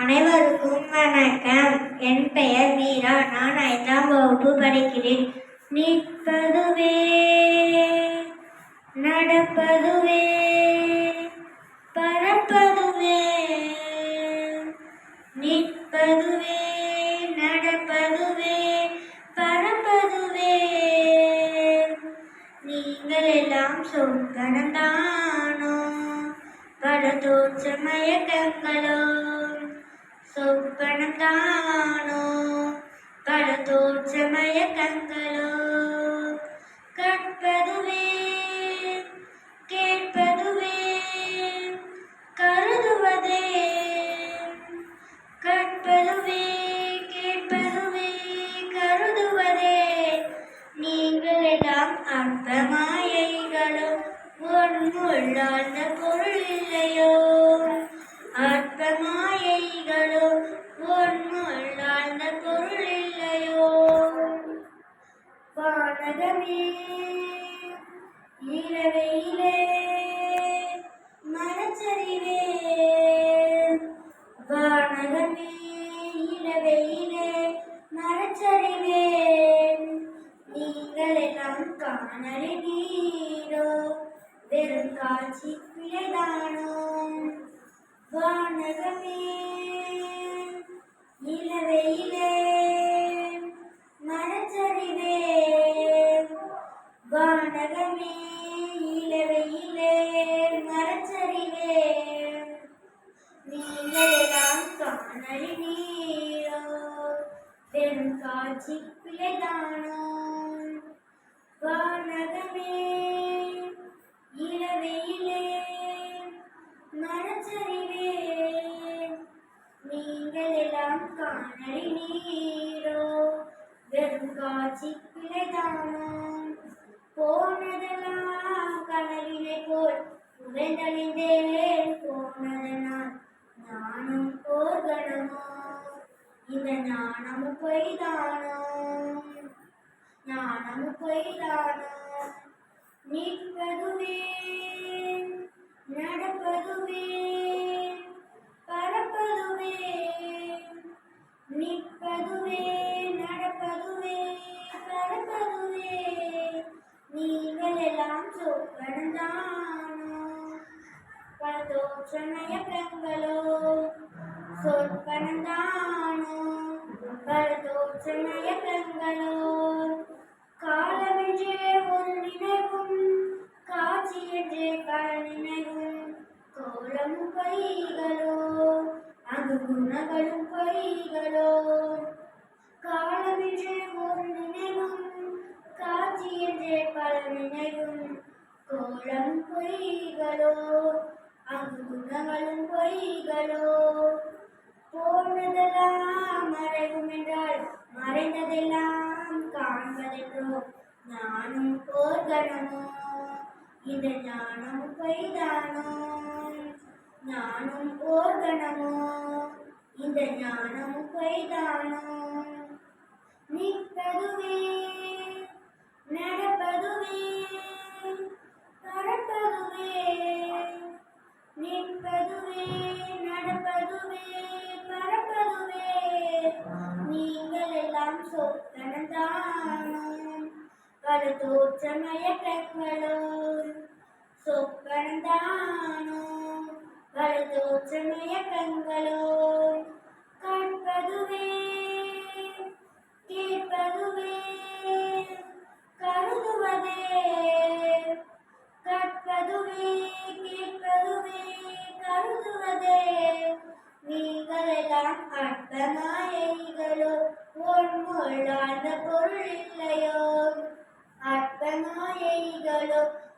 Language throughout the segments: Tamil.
அனைவருக்கும் வணக்கம். என் பெயர் மீரா நான் ஐந்தாம் வகுப்பு படிக்கிறேன். நிற்பதுவே நடப்பதுவே பறப்பதுவே நிற்பதுவே நடப்பதுவே பறப்பதுவே. நீங்கள் எல்லாம் சொந்தனந்தானோ பல தோற்ற மயக்கங்களோ சொப்பனம் தானோ பல தோற்ற கற்பதுவே கேட்பதுவே கருதுவதே கற்பதுவே கேட்பதுவே கருதுவதே. நீங்கள் எல்லாம் அற்ப மாயைகளும் ஒன்றுள்ளார்ந்த பொருள் மாயைகளோ ஒன்றுள்ளார்ந்த பொருள் இல்லையோ வானகமே இரவையிலே மனச்சரிவே. வானகமே இரவையிலே மனச்சரிவே. நீங்கள் எல்லாம் காணலி நீரோ வெறும் காட்சி பிழைதானோ? வானகமே இளவையிலே மரச்சரிவே. நீங்களெல்லாம் காணலி நீரோ பெரும் காட்சி பிழைதானோ வானகமே இளவையிலே மரச்சரிவே. நீங்களெல்லாம் காணலி நீரோ வெறும் காட்சி பிழைதானோ போனதெல்லாம் கனவினை போல் உறைந்தழிந்தேன் போனதனால் நானும் போர்கணமோ இந்த ஞானமும் பொய்தானோ? ஞானமும் பொய்தானோ? நிற்பதுவே நடப்பதுவே பல தோற்ற மயக்கங்களோ சொற்பனந்தானோ பல தோற்ற மயக்கங்களோ காலமென்றே ஒரு நினைவும் காட்சி என்றே பல நினைவும் கோலமும் பொய்களோ அங்கு குணங்களும் பொய்களோ காலமென்றே பொய்களோ? போனதெல்லாம் மறைவும் என்றால் மறைந்ததெல்லாம் காண்பதென்றோ? நானும் போர்கணமோ இந்த ஞானம் பொய்தானோ? நானும் போர்கணமோ இந்த ஞானம் பொய்தானோ? நிற்பதுவே தோற்ற மயக்கங்களோ சொப்பனந்தானோ வலதோற்றமய கண்களோ மயக்கங்களோ கற்பதுவே கேட்பதுவே கருதுவதே கற்பதுவே கேட்பதுவே கருதுவதே. நீங்கள் எல்லாம் அற்பமாயைகளோ ஒன்றுள்ளார்ந்த பொருள் இல்லை.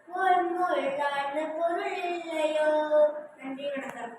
அற்பமாயைகளோ ஒன்றுள்ளார்ந்த பொருள் இல்லையோ? நன்றி வணக்கம்.